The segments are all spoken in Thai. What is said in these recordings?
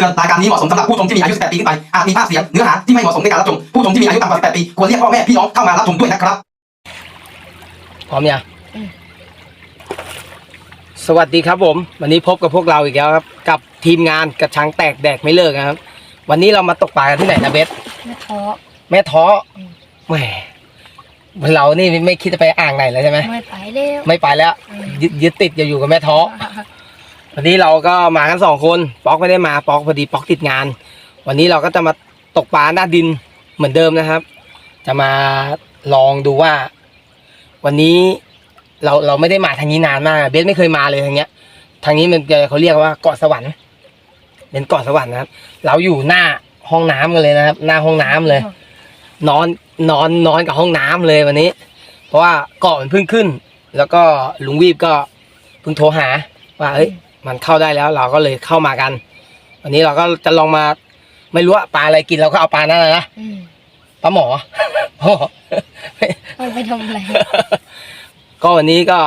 เตือนรายการนี้เหมาะสมสำหรับผู้ชมที่มีอายุ 18 ปีขึ้นไป อาจมีภาพเสียงเนื้อหาที่ไม่เหมาะสมในการรับชม ผู้ชมที่มีอายุต่ำกว่า 18 ปีควรเรียกพ่อแม่พี่น้องเข้ามารับชมด้วยนะครับ พร้อมยังอืมสวัสดีครับผม วันนี้พบกับพวกเราอีกแล้วครับ กับทีมงานกระชังแตกแดกไม่เลิกนะครับ วันนี้เรามาตกปลากันที่ไหนนะเบสไม่ท้อแม่ท้ออมแหมเรานี่ไม่คิดจะไปอ่างไหนแล้วใช่ไหมไม่ไปเร็วไม่ไปแล้วอืมยึดยึดติดจะอยู่กับแม่ท้อ วันนี้เราก็มากันสองคนป๊อกไม่ได้มาป๊อกพอดีป๊อกติดงาน วันนี้เราก็จะมาตกปลาหน้าดินเหมือนเดิมนะครับ จะมาลองดูว่า วันนี้เราเราไม่ได้มาทางนี้นานมากเบสไม่เคยมาเลยทางเนี้ย ทางนี้มันเขาเรียกว่าเกาะสวรรค์เป็นเกาะสวรรค์นะครับ เราอยู่หน้าห้องน้ำกันเลยนะครับ หน้าห้องน้ำเลย นอนนอนนอนกับห้องน้ำเลยวันนี้ เพราะว่าเกาะมันเพิ่งขึ้น แล้วก็ลุงวีบก็เพิ่งโทรหา ว่าเอ้ย มันเข้าได้แล้วเราก็เลยเข้ามากัน วันนี้เราก็จะลองมาไม่รู้ว่าปลาอะไรกินเราก็เอาปลานั่นแหละนะอืมปลาหมอปลาหมอ เอาไปทำอะไร ก็วันนี้ก็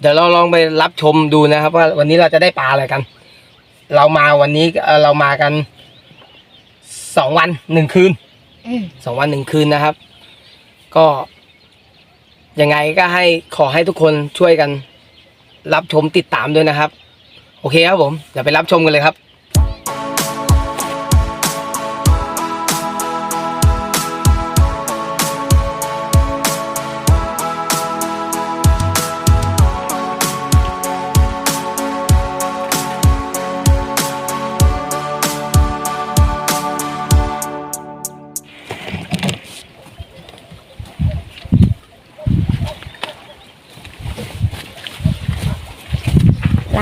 เดี๋ยวเราลองไปรับชมดูนะครับ ว่าวันนี้เราจะได้ปลาอะไรกัน เรามาวันนี้เอ่อเรามากันสองวันหนึ่งคืน อืมสองวันหนึ่งคืนนะครับ ก็ยังไงก็ให้ขอให้ทุกคนช่วยกัน รับชมติดตามด้วยนะครับ โอเคครับผมเดี๋ยวไปรับชมกันเลยครับ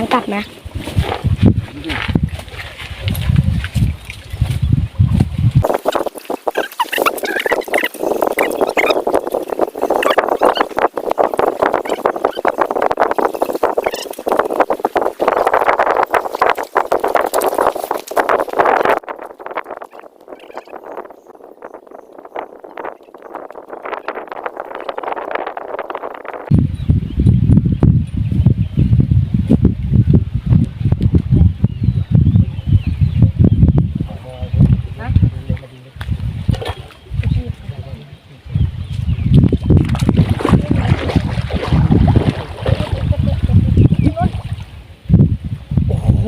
ล้างกลับนะ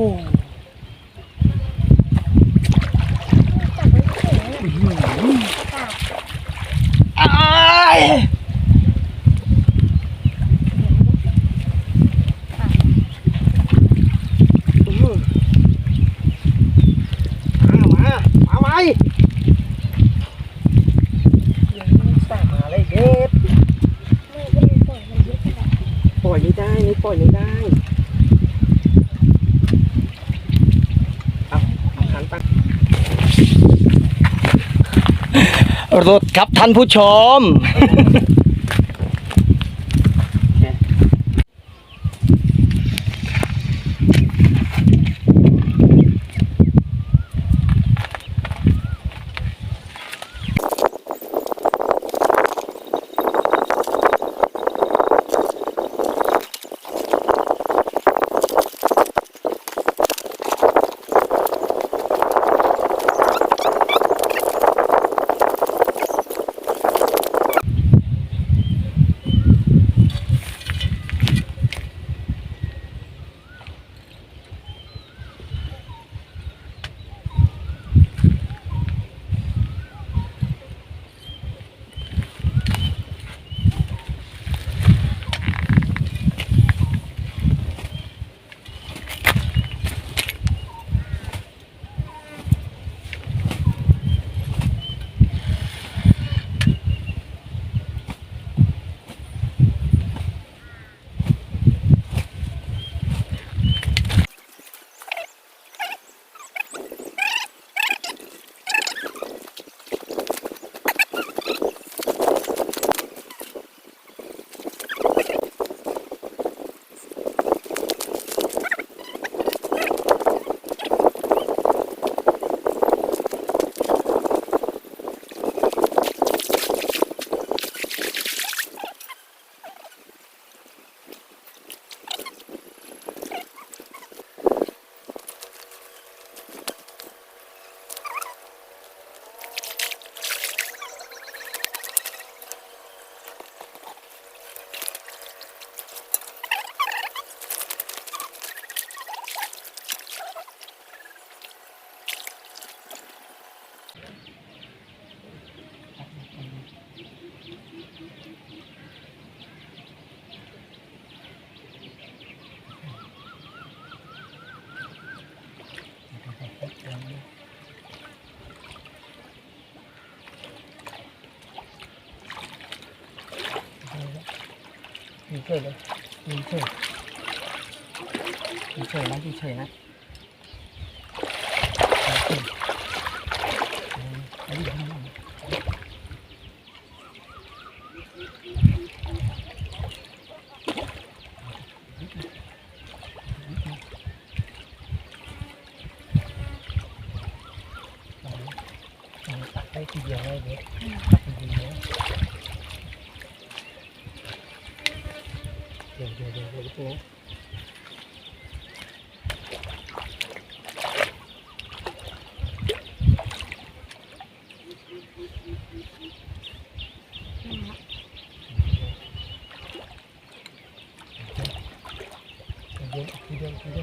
มามาไว้สั่งมาเลยเด็ดปล่อยไม่ได้ไม่ปล่อยไม่ได้ เอาเอาหันไป รถครับท่านผู้ชม เฉยเลยยืนเฉยยืนเฉยนะยืนเฉยนะยืนเฉยอืมเอาดิเอาดิเอาดิเอาตัดได้ทีเดียวได้เลยตัดทีเดียวเดี๋ยวเดี๋ยวเดี๋ยวเดี๋ยวเดี๋ยว เดี๋ยวทีเดียวทีเดี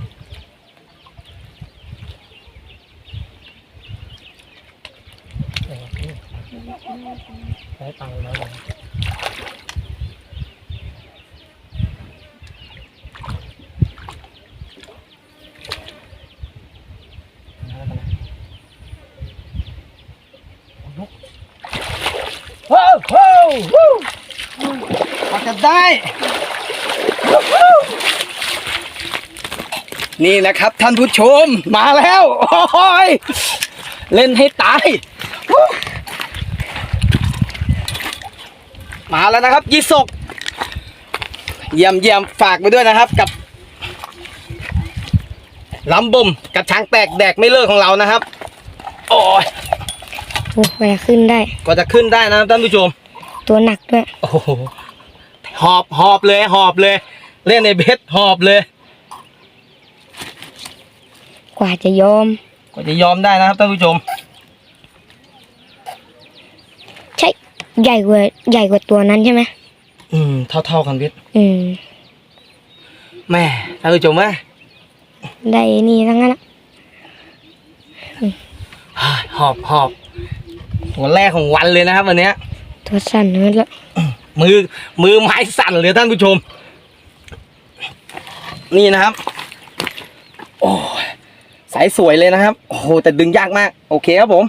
ด้นี่นะครับท่านผู้ชมมาแล้ว โอ้ยเล่นให้ตายวู้มาแล้วนะครับยี่สกเยี่ยมเยี่ยมฝากไปด้วยนะครับ กับลำบุมกับช้างแตกแดกไม่เลิกของเรานะครับ โอ้ยโอ้แหวกขึ้นได้ ก็จะขึ้นได้นะครับท่านผู้ชม ตัวหนักด้วย โอ้โหหอบหอบเลยหอบเลย เล่นในเบสหอบเลย กว่าจะยอมก็จะยอมได้นะครับท่านผู้ชม ใช่ ใหญ่กว่าใหญ่กว่าตัวนั้นใช่ไหมอืม เท่าเท่าๆกันเบสอืมแม่ท่านผู้ชมแม่ได้นี่ทั้งนั้นอะหอบหอบหัวแรกของวันเลยนะครับวันเนี้ย ตัวสั่นนั่นละมือมือไม้สั่นเลยท่านผู้ชม นี่นะครับ โอ้ย สายสวยเลยนะครับ โอ้โหแต่ดึงยากมาก โอเคครับผม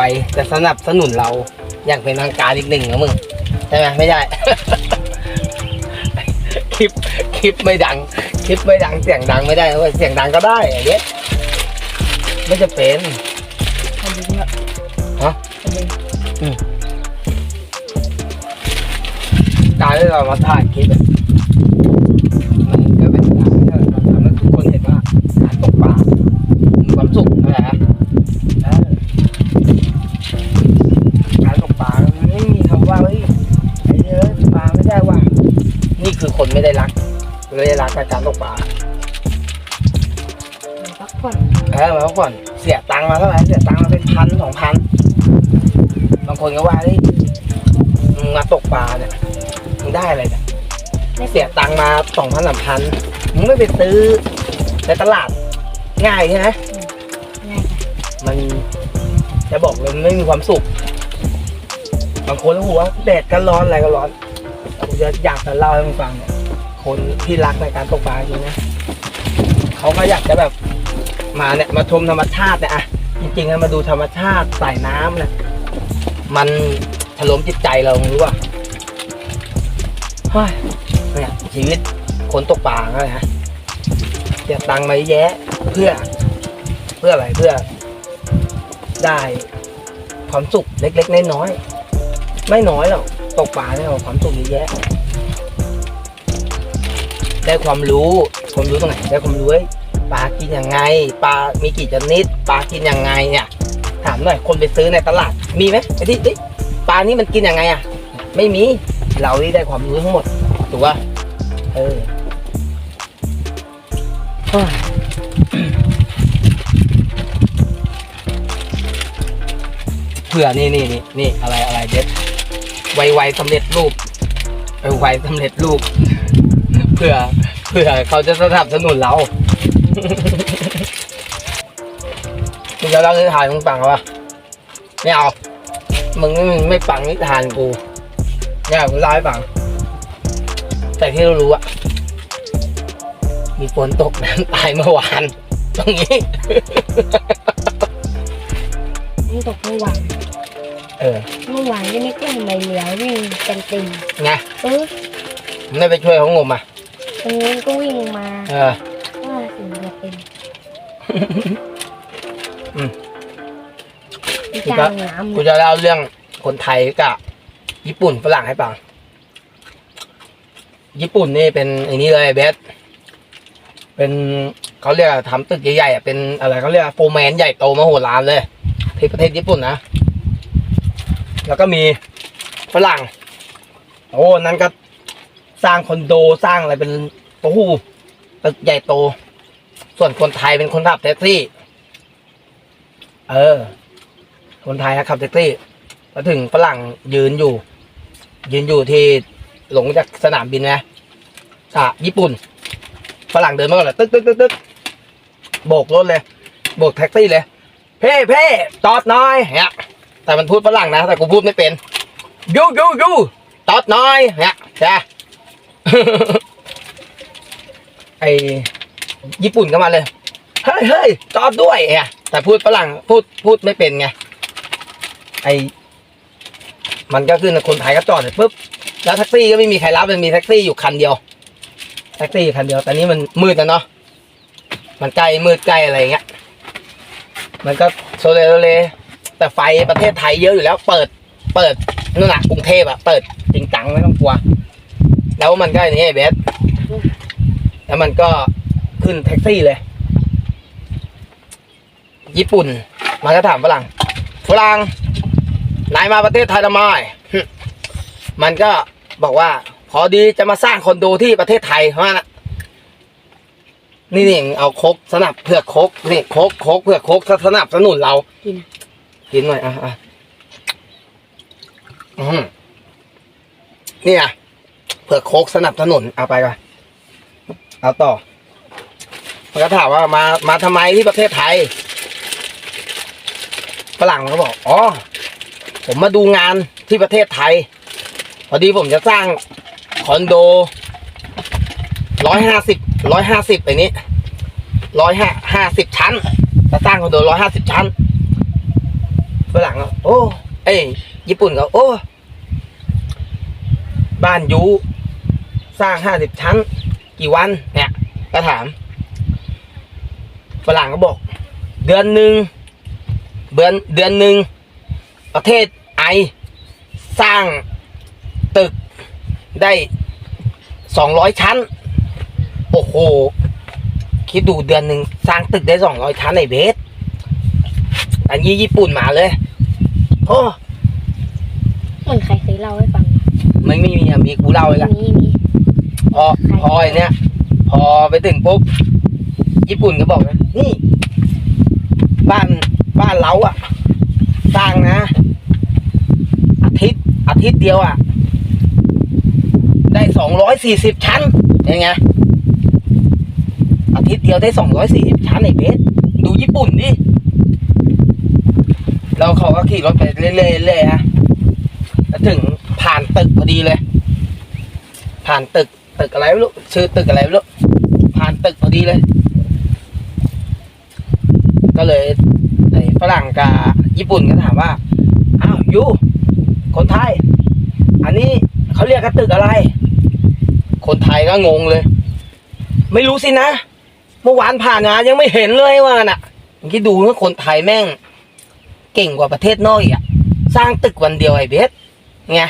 วๆจะสนับสนุนเราอย่างเป็นทางการอีกหนึ่งนะมึงใช่ไหมไม่ใช่คลิปคลิปไม่ดัง คลิปไม่ดังเสียงดังไม่ได้นะเว้ยเสียงดังก็ได้ไอ้เนี้ยไม่จะเป็นอันนี้ละฮะอันนี้การที่เรามาถ่ายคลิปอะมันก็เป็นการที่เราทำให้ทุกคนเห็นว่าการตกปลามีความสุขนะฮะเออการตกปลามันไม่มีคำว่าเฮ้ยไอ้เนื้อปลาไม่ได้ว่า นี่คือคนไม่ได้รัก ไม่ได้รักกับการตกปลามันพักผ่อนเออมาพักผ่อนเสียตังค์มาเท่าไหร่เสียตังค์มาเป็นพันสองพันบางคนก็ว่าเฮ้ยมึงมาตกปลาเนี่ยมึงได้อะไรเนี่ยไม่เสียตังค์มาสองพันสามพันมึงไม่ไปซื้อในตลาดง่ายใช่ไหมง่ายค่ะมันจะบอกเลยมันไม่มีความสุขบางคนก็บอกว่าแดดก็ร้อนอะไรก็ร้อนผมจะอยากจะเล่าให้มึงฟังเนี่ย คนที่รักในการตกปลาจริงนะเขาก็อยากจะแบบมาเนี่ยมาชมธรรมชาติเนี่ยอะจริงๆนะมาดูธรรมชาติสายน้ำเนี่ยมันถล่มจิตใจเรารู้ป่ะเฮ้ยเนี่ยชีวิตคนตกปลาก็นะเสียตังค์มาเยอะแยะเพื่อ เพื่ออะไรเพื่อ ได้ความสุขเล็กๆน้อยๆไม่น้อยหรอกตกปลาเนี่ยความสุขเยอะแยะ ได้ความรู้ความรู้ตรงไหนได้ความรู้เฮ้ยปลากินยังไงปลามีกี่ชนิดปลากินยังไงเนี่ยถามหน่อยคนไปซื้อในตลาดมีไหมไอ้ที่ปลานี่มันกินยังไงอะ ไม่มีเราที่ได้ความรู้ทั้งหมดถูกป่ะเออเผื่อนี่นี่นี่นี่อะไรอะไรเด็ดไวไวสำเร็จรูปไวไวสำเร็จรูป เผื่อเผื่อเขาจะสนับสนุนเรามึงจะเล่านิทานให้มึงฟังเหรอวะไม่เอา มึงไม่ไม่ฟังนิทานกูเนี่ยกูเล่าให้ฟัง แต่ที่เรารู้อะมีฝนตกน้ำตายเมื่อวาน ตรงนี้มันตกเมื่อวานเออเมื่อวานยังไม่กล้าใบเหลือวิ่งกันเต็มไงเออมึงได้ไปช่วยเขางมอะ ตรงนู้นก็วิ่งมาเออว่าถึงจะเป็นอืมพี่จ้างน้ำกูจะเล่าเรื่องคนไทยกับญี่ปุ่นฝรั่งให้ฟังญี่ปุ่นนี่เป็นไอ้นี่เลยเบสเป็นเขาเรียกทำตึกใหญ่ๆอะเป็นอะไรเขาเรียกโฟร์แมนใหญ่โตมโหฬารเลยที่ประเทศญี่ปุ่นนะแล้วก็มีฝรั่งโอ้นั้นก็ สร้างคอนโดสร้างอะไรเป็นโอ้โหตึกใหญ่โต ส่วนคนไทยเป็นคนขับแท็กซี่ เออ คนไทยนะขับแท็กซี่มาถึงฝรั่งยืนอยู่ ยืนอยู่ที่หลงจากสนามบินนะสะญี่ปุ่น ฝรั่งเดินมาก่อนเลยตึ๊กตึ๊กตึ๊กตึ๊กโบกรถเลยโบกแท็กซี่เลย เพ่เพ่จอดน่อยเนี่ยแต่มันพูดฝรั่งนะ แต่กูพูดไม่เป็นยูยูยูจอดน่อยเนี่ยใช่ ไอญี่ปุ่นก็มาเลย เฮ้ยเฮ้ยจอดด้วยเนี่ยแต่พูดฝรั่งพูดพูดไม่เป็นไง ไอมันก็คือคนไทยก็จอดเลยปุ๊บ แล้วแท็กซี่ก็ไม่มีใครรับมันมีแท็กซี่อยู่คันเดียว แท็กซี่คันเดียว แต่นี้มันมืดนะเนาะ มันใกล้มืดใกล้อะไรเงี้ย มันก็โซเลโซเลแต่ไฟประเทศไทยเยอะอยู่แล้ว เปิด เปิดนู่นน่ะกรุงเทพอะเปิดจริงจังไม่ต้องกลัว แล้วมันก็อย่างนี้ไอ้เบสแล้วมันก็ขึ้นแท็กซี่เลย ญี่ปุ่น มันก็ถามฝรั่งฝรั่งนายมาประเทศไทยทำไมหึมันก็บอกว่า พอดีจะมาสร้างคอนโดที่ประเทศไทยเพราะนะนี่นี่เอาโคกสนับเพื่อโคกนี่โคกโคกเพื่อโคกสนับสนุนเรากินกินหน่อยอะอะอืมนี่อะ เพื่อโคกสนับสนุนเอาไปก่อนเอาต่อ มันก็ถามว่ามามาทำไมที่ประเทศไทยฝรั่งมันก็บอกอ๋อผมมาดูงานที่ประเทศไทย พอดีผมจะสร้างคอนโดร้อยห้าสิบร้อยห้าสิบไอ้นี้ร้อยห้าห้าสิบชั้นจะสร้างคอนโดร้อยห้าสิบชั้นฝรั่งก็โอ้ เอ้ยญี่ปุ่นก็โอ้ บ้านยู สร้างห้าสิบชั้น กี่วัน เนี่ยก็ถาม ฝรั่งก็บอก เดือนหนึ่งเดือนเดือนหนึ่งประเทศไอสร้างตึกได้สองร้อยชั้น โอ้โห คิดดูเดือนหนึ่งสร้างตึกได้สองร้อยชั้นในเบสอันนี้ญี่ปุ่นมาเลย โอ้ เหมือนใครเคยเล่าให้ฟังไม่ไม่มีอะมีกูเล่าเลยละมีมี พอพอไอ้เนี้ยพอไปถึงปุ๊บญี่ปุ่นก็บอกนะนี่ บ้านบ้านเราอะสร้างนะ อาทิตย์อาทิตย์เดียวอะได้สองร้อยสี่สิบชั้นยังไงอาทิตย์เดียวได้สองร้อยสี่สิบชั้นไอ้เบสดูญี่ปุ่นดิแล้วเขาก็ขี่รถไปเรื่อยๆเรื่อยฮะถึงผ่านตึกพอดีเลย ผ่านตึก ตึกอะไรไม่รู้ชื่อตึกอะไรไม่รู้ผ่านตึกพอดีเลย ก็เลยไอ้ฝรั่งกับญี่ปุ่นก็ถามว่าอ้าวยูคนไทย อันนี้เขาเรียกกันตึกอะไร คนไทยก็งงเลย ไม่รู้สินะเมื่อวานผ่านมายังไม่เห็นเลยว่าน่ะเมื่อกี้ดูนะคนไทยแม่ง เก่งกว่าประเทศนอกอีกอะสร้างตึกวันเดียวไอ้เบสไง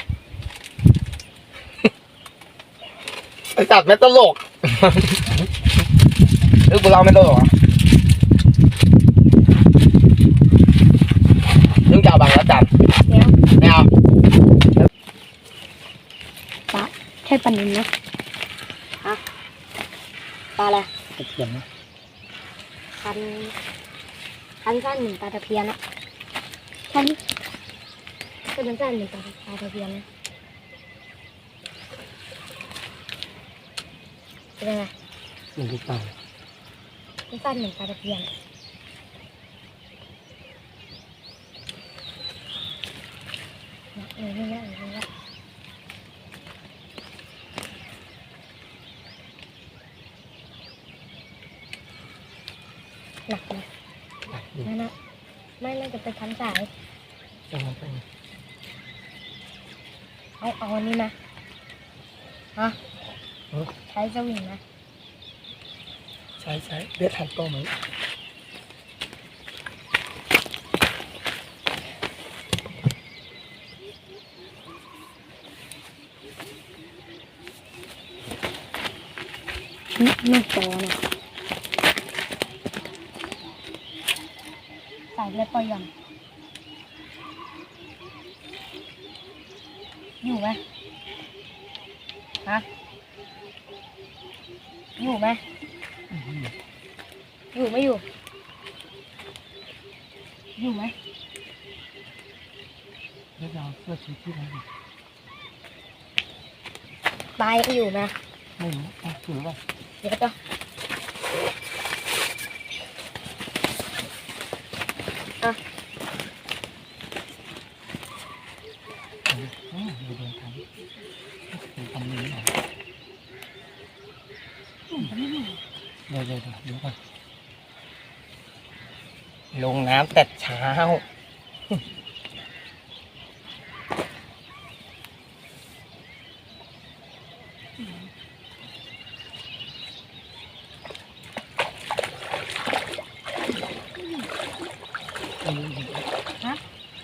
ไอ้ตัดไม่ตลกหรือกูเราไม่ตลกอะนึกจะเอาบางแล้วจันเนี้ยไม่เอาใช่ปันนินนะฮะปลาอะไรเขียนนะคันคันสั้นเหมือนปลาตะเพียนอะคันคันสั้นเหมือนปลาปลาตะเพียนนะ เป็นไงหนึ่งลูกเต่าคันสั้นเหมือนปลาตะเพียนอะเออนี่นะเออนี่นะหนักนะนั่นนะไม่น่าจะเป็นคันสายจังหวะไปเอาเอาอันนี้มาฮะ ใช้สวิงนะ ใช่ใช่เบสหันกล้องไหมไม่ไม่โตนะใส่เลยปล่อยหย่อนอยู่ไหมฮะอยู่ ไหมอยู่ไม่อยู่ อยู่ไหมเบสเอาเสื้อชูชีพมาปลายอยู่ไหมไม่รู้อะถือว่าเดี๋ยวก็ อืมเดี๋ยวเดินทางเป็นคำนี้หน่อยเดี๋ยวเดี๋ยวเดี๋ยวเดี๋ยวก่อนลงน้ำแต่เช้า ฮะ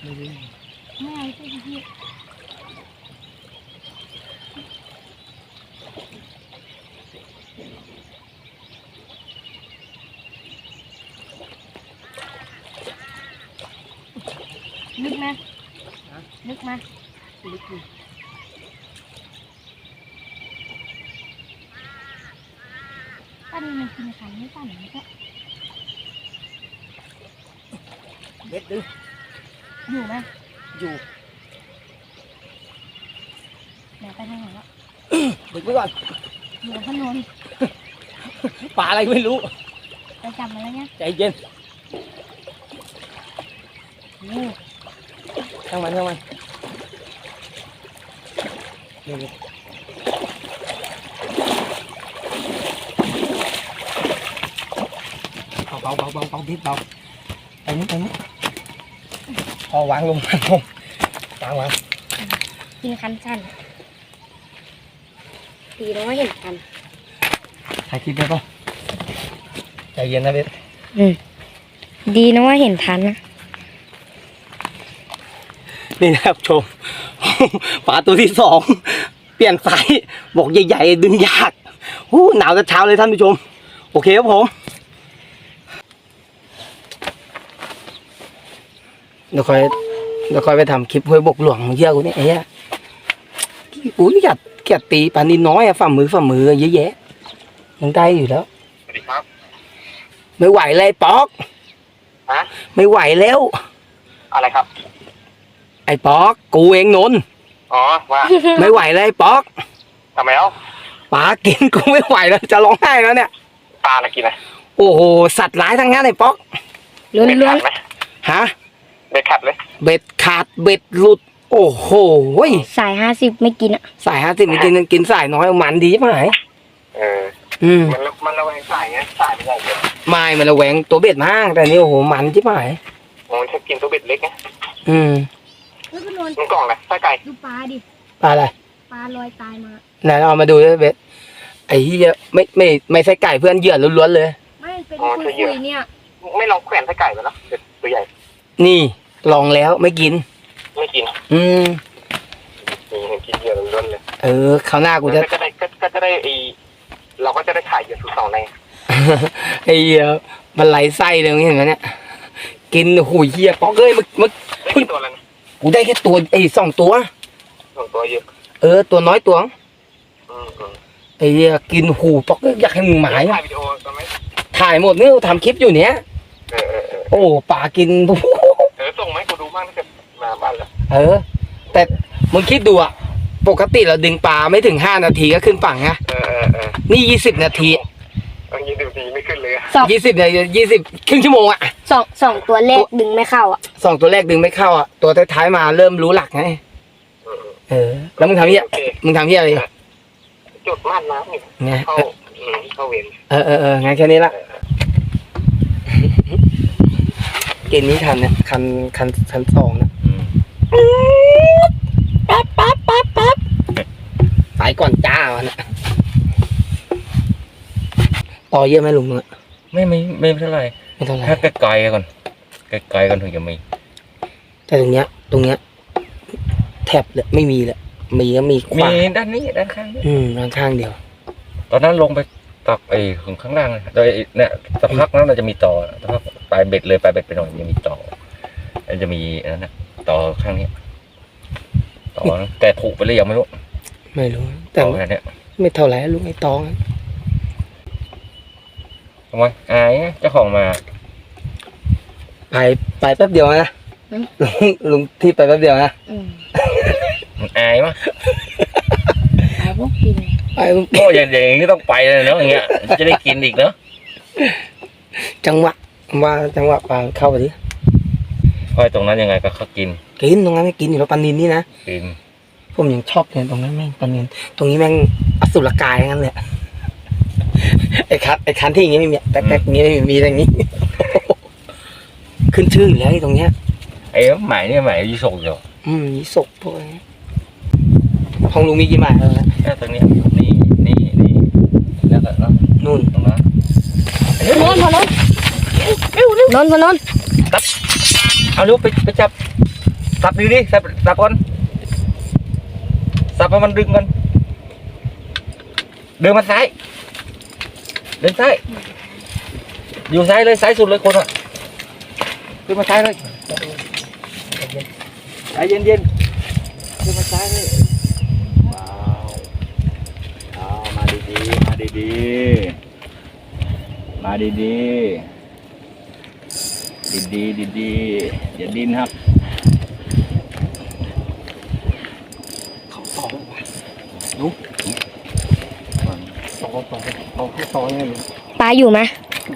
ไม่รู้ ไม่เอาใช่พี่ ลึกไหมลึกไหมลึกอยู่ป้านี่มันกินขันไม่ป้าหนูก็เบ็ดดึงอยู่ไหมอยู่เดี๋ยวไปทางไหนวะดึงไว้ก่อนอยู่บนถนนปลาอะไรไม่รู้ไปจับมาแล้วเนี่ยใจเย็นโอ้ช่างมันช่างมันเดี๋ยวเบาเบาเบาเบาดิบเบาไปนู้นไปนู้นพอวางลงวางลงวางวางกินคันสั้นดีนะว่าเห็นกันถ่ายคลิปได้ป่ะใจเย็นนะเบสดีนะว่าเห็นทันนะ นี่นะครับชม ปลาตัวที่สองเปลี่ยนไซส์บอกใหญ่ๆดึงยากหูหนาวแต่เช้าเลยท่านผู้ชม โอเคครับผมเดี๋ยวค่อยเดี๋ยวค่อยไปทำคลิปห้วยบกหลวงเยอะกูเนี่ยไอ้เหี้ยอุ้ยอยากเกียดตีปลานินน้อยอะฝ่ามือฝ่ามือเยอะแยะยังได้อยู่แล้วสวัสดีครับ ไม่ไหวเลยป๊อกฮะไม่ไหวแล้ว อะไรครับ ไอ้ป๊อกกูเองนนท์อ๋อว่าไม่ไหวเลยไอ้ป๊อกทำไมเอ้าป๋ากินกูไม่ไหวแล้วจะร้องไห้แล้วเนี่ย ปลาอะไรกินอะโอ้โหสัตว์ร้ายทั้งนั้นไอ้ป๊อกล้วนเบ็ดล้วขันดไหมฮะเบ็ดขัดเลย เบ็ดขาดเบ็ดหลุด โอ้โหยสายห้าสิบไม่กินอะ สายห้าสิบไม่กินกินสายน้อยมันดีใช่ไหมเออ อืมมันมันระแวงสายไงสายไม่ใหญ่เยอะไม่มันระแวงตัวเบ็ดมากแต่นี่โอ้โหมันใช่ไหมมันชอบกินตัวเบ็ดเล็กไงอืม แล้วก็นอนมันกล่องอะไรไส้ไก่ดูปลาดิ ปลาอะไรปลาลอยตายมา ไหนเอามาดูด้วยเบ็ดไอ้เหี้ยไม่ไม่ไม่ใช่ไก่เพื่อนเหยื่อล้วนๆเลย ไม่เป็นคุยๆเนี่ย ไม่ลองแขวนไส้ไก่ไปเนาะเบ็ดตัวใหญ่ นี่ลองแล้วไม่กิน ไม่กินอืมมีเห็นกินเยอะล้วนๆเลย เออคราวหน้ากูจะ ก็จะได้ก็ก็จะได้ไอเราก็จะได้ถ่ายเยอะสุดสองในไอ้เหี้ยมันไหลไส้เลยมึงเห็นไหมเนี่ยกินโอ้โหูเหี้ยป๊อกเอ้ยมึงมึง ได้กี่ตัวแล้วนะ กูได้แค่ตัวไอ้สองตัว สองตัวเยอะเออ ตัวน้อยตัวอืมอืมไอ้เหี้ยกินหูป๊อกเอ้ยอยากให้มึงหมายถ่ายวิดีโอกันไหมถ่ายหมดเนี่ยทำคลิปอยู่เนี้ยเออเออเออโอ้ป่ากิน เออส่งไหมกูดูบ้างถ้าเกิดมาบ้านแล้วเออ แต่มึงคิดดูอะปกติเราดึงปลาไม่ถึงห้านาทีก็ขึ้นฝั่งนะเออเออเออนี่ยี่สิบนาทีเอายี่สิบนาทีไม่ขึ้นเลยอะสองยี่สิบนาทียี่สิบครึ่งชั่วโมงอะสองสองตัวเลขดึงไม่เข้าอะ สองตัวแรกดึงไม่เข้าอะตัวท้ายๆมาเริ่มรู้หลักไงเออเออแล้วมึงทำเหี้ยโอเคมึงทำเหี้ยอะไรอยู่จุดม่านน้ำนี่ไงเข้าอืมเข้าเวรเออเออเอองั้นแค่นี้ละกินนี้คันเนี่ยคันคันคันสองนะปั๊บปั๊บปั๊บปั๊บไปก่อนจ้าวะนะต่อเยอะไหมลุงมึงอะไม่ไม่ไม่เท่าไหร่ไม่เท่าไหร่ถ้าไกลๆก่อน ไกลๆก่อนถึงจะมีแต่ตรงเนี้ย ตรงเนี้ย แทบเลยไม่มีเลยมีก็มีขมีวาด้านนี้ด้านข้างนี้อืมข้างข้างเดียว ตอนนั้นลงไปตักไอ้ข้างข้างล่างเลยโดยเนี่ยสักพักนั้นเราจะมีต่อสักพักปลายเบ็ดเลยปลายเบ็ดไปหน่อยยังมีต่อมันจะมีอันนั้นนะต่อข้างนี้ต่อนะแต่ผูกไปเลยยังไม่รู้ไม่รู้ แต่ต่อไม่แค่เนี้ยไม่เท่าไหร่ลุงไอ้ตองอะทำไมอายไงเจ้าของมา ไปไปแป๊บเดียวนะลุงลุงที่ไปแป๊บเดียวนะอืมมันอายมั้ยไอ้พวกกินไปลุงโอ้ยอย่างอย่างนี้ต้องไปเลยเนาะอย่างเงี้ยจะได้กินอีกเนาะจังหวะว่าจังหวะปลาเข้าไปดิเพราะตรงนั้นยังไงก็เขากินกินตรงนั้นไม่กินอยู่แล้วปลานินนี่นะกินผมยังชอบเลยตรงนั้นแม่งปลานินตรงนี้แม่งอสุรกายทั้งนั้นเลยไอ้คันไอ้คันที่อย่างงี้ไม่มีแต่แต่อย่างงี้ไม่มีมีแต่อย่างงี้ ขึ้นชื่ออยู่แล้วไอ้ตรงเนี้ย ไอ้หมายเนี่ยหมายยี่สกอยู่อืมมีศพพวกนี้ของลุงมีกี่หมายแล้วนะแค่ตรงเนี้ยนี่นี่นี่แล้วก็เนาะนู่นตรงนั้นนอนพอนอนนอนพอนอนเอาลูกไปไปจับสับดีดิสับสับก่อนสับให้มันดึงกันเดินมาซ้ายเดินซ้ายอยู่ซ้ายเลยซ้ายสุดเลยคนอะ เดินมาซ้ายเลยใจเย็นเย็นๆเดินมาซ้ายเลยว้าวเอามาดีๆมาดีๆมาดีๆดีดีดีดีๆอย่าดิ้นครับเขาต่อว่ะลุงต่อต่อต่อเขาต่อยังไงลุงปลาอยู่ไหม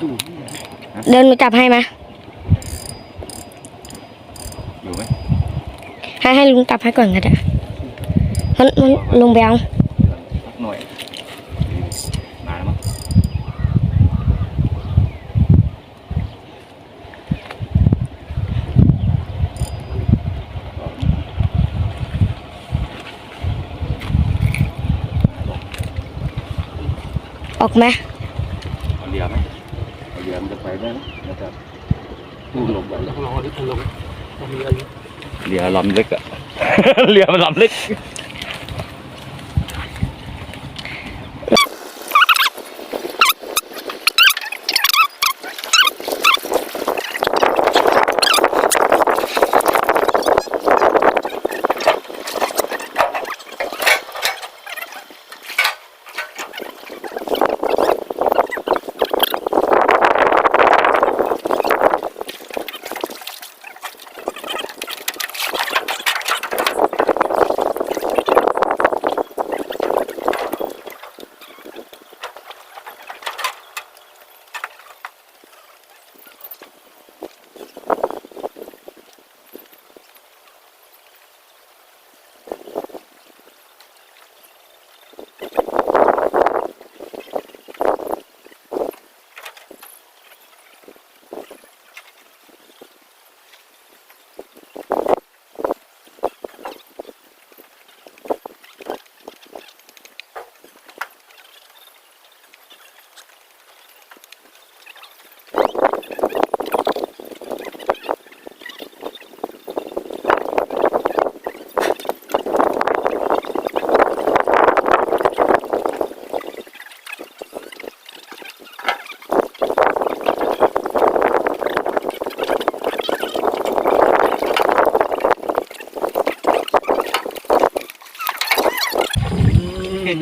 ดูเดินมาจับให้ไหม อยู่ไหมให้ให้ลุงจับให้ก่อนก็ได้มันมันลุงไปเอาสักหน่อยมาแล้วมั้งออกไหมเอาเรือไหมเอาเรือมันจะไปได้ไหมแล้วจะพุ่งลงไปต้องรอที่คุณลุงต้องมีอะไร เรือลำเล็กอะ เรือมันลำเล็ก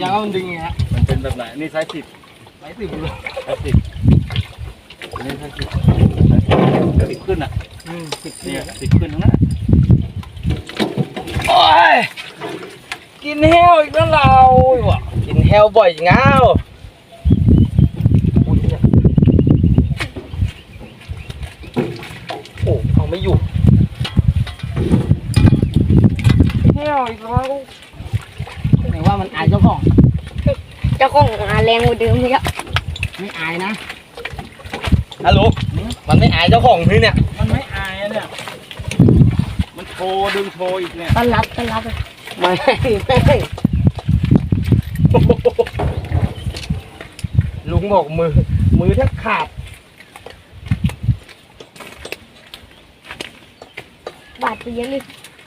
ยังว่ามันดึงไงฮะมันเป็นแบบไหนนี่ไซส์สิบไม้สิบเลยไซส์สิบอันนี่ไซส์สิบสิบขึ้นอะอืมสิบเนี่ยสิบขึ้นทั้งนั้นอะโอ้ยกินแฮวอีกแล้วเราวะกินแฮวบ่อยเงาอุ๊ยเนี่ยโอ้เอาไม่อยู่แฮวอีกแล้วไหนว่ามันอายเจ้าของ เจ้าของหาแรงกว่าเดิมเยอะไม่อายนะฮัลโหลมันไม่อายเจ้าของนี่เนี่ย มันไม่อายอะเนี่ย มันโชว์ดึงโชว์อีกเนี่ยต้อนรับต้อนรับไม่ไม่ลุงบอกมือ มือแทบขาดบาดไปเยอะเลย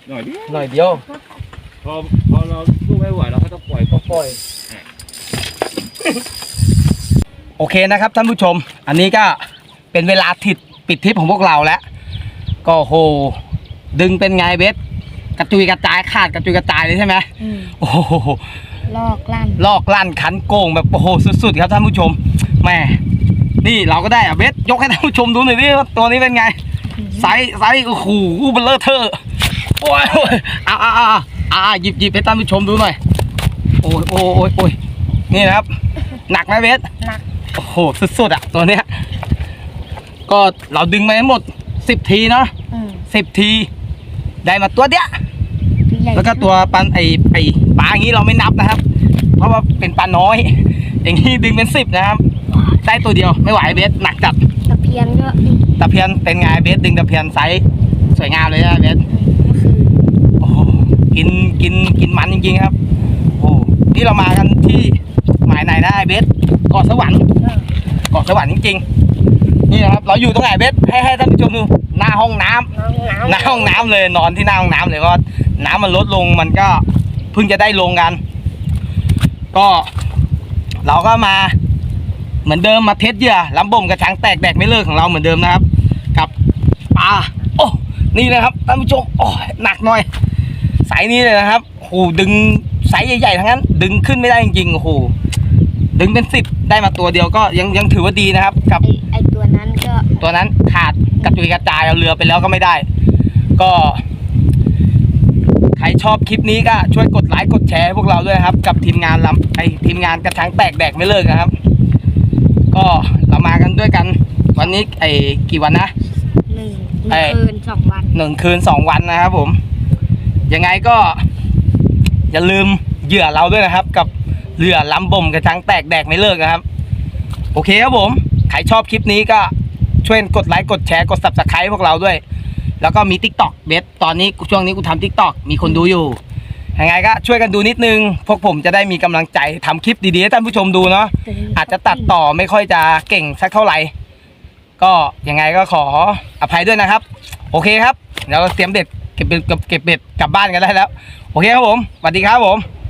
หน่อยดิหน่อยเดียว พอพอเราสู้ไม่ไหวเราก็ต้องปล่อยก็ปล่อย โอเคนะครับท่านผู้ชม อันนี้ก็เป็นเวลาทิดปิดทริปของพวกเราแล้ว ก็โห ดึงเป็นไงเบสกระจุยกระจายขาดกระจุยกระจายเลยใช่ไหมอืมโอ้โหลอกลั่นลอกลั่นขันโกงแบบโอ้โหสุดๆครับท่านผู้ชมแหม่นี่เราก็ได้อะเบสยกให้ท่านผู้ชมดูหน่อยดิว่าตัวนี้เป็นไงไซส์ไซส์โอ้โหเบลเลอร์เทอร์โอ้ยโอ้ยเอาเอาเอาเอาเอาหยิบหยิบให้ท่านผู้ชมดูหน่อยโอ้ยโอ้ยโอ้ยโอ้ยนี่นะครับ หนักไหมเบสหนัก โอ้โหสุดๆอะตัวเนี้ย ก็เราดึงมาทั้งหมดสิบทีเนาะอืมสิบที ได้มาตัวเนี้ยตัวใหญ่แล้วก็ตัวปันไอไอปลาอย่างนี้เราไม่นับนะครับ เพราะว่าเป็นปลาน้อย อย่างนี้ดึงเป็นสิบนะครับ ได้ตัวเดียวไม่ไหวเบสหนักจัดตะเพียนก็อืมตะเพียนเป็นไงเบสดึงตะเพียนไซส์สวยงามเลยนะเบสก็คือโอ้โหกินกินกินมันจริงๆครับ โอ้โหนี่เรามากันที่ห มายไหนนะไอ้เบสเกาะสวรรค์เกาะสวรรค์จริงๆนี่นะครับเราอยู่ตรงไหนเบสให้ให้ท่านผู้ชมดูหน้าห้องน้ำน้ำน้ำหน้าห้องน้ำเลยนอนที่หน้าห้องน้ำเลยเพราะน้ำมันลดลงมันก็เพิ่งจะได้ลงกัน ก็ เราก็มา เหมือนเดิมมาเทสเหยื่อลำบ่มกระชังแตกแดกไม่เลิกของเราเหมือนเดิมนะครับ กับปลาโอ้นี่เลยครับท่านผู้ชมโอ้ยหนักหน่อย สายนี้เลยนะครับโอ้โหดึงสายใหญ่ๆทั้งนั้น ดึงขึ้นไม่ได้จริงๆโอ้โห ดึงเป็นสิบได้มาตัวเดียวก็ยังยังถือว่าดีนะครับ กับ ไอไอตัวนั้นก็ตัวนั้นขาดกระจุยกระจายเอาเรือไปแล้วก็ไม่ได้ ก็ ใครชอบคลิปนี้ก็ช่วยกดไลค์กดแชร์ให้พวกเราด้วยนะครับ กับทีมงานลำไอทีมงานกระชังแตกแดกไม่เลิกนะครับ ก็เรามากันด้วยกัน วันนี้ไอกี่วันนะ หนึ่งหไอ้ นึ่งคืนสองวัน หนึ่งคืนสองวันนะครับผม ยังไงก็ อย่าลืมเหยื่อเราด้วยนะครับ กับ เรือลำบ่มกระชังแตกแดกไม่เลิกนะครับ โอเคครับผมใครชอบคลิปนี้ก็ช่วยกดไลค์กดแชร์กด subscribe พวกเราด้วย แล้วก็มี t ิ k t o k เบสตอนนี้ช่วงนี้กูทำ t ิ k t o k มีคนดูอยู่ยังไงก็ช่วยกันดูนิดนึง พวกผมจะได้มีกำลังใจทำคลิปดีๆให้ท่านผู้ชมดูเนาะอาจจะตัดต่อไม่ค่อยจะเก่งสักเท่าไหร่ก็ยังไงก็ขออภัยด้วยนะครับ โอเคครับเดี๋ยวเราเตรียมเด็ดเก็บเบ็ดเก็บเบ็ดกลับบ้านกันได้แล้ว โอเคครับผมสวัสดีครับผม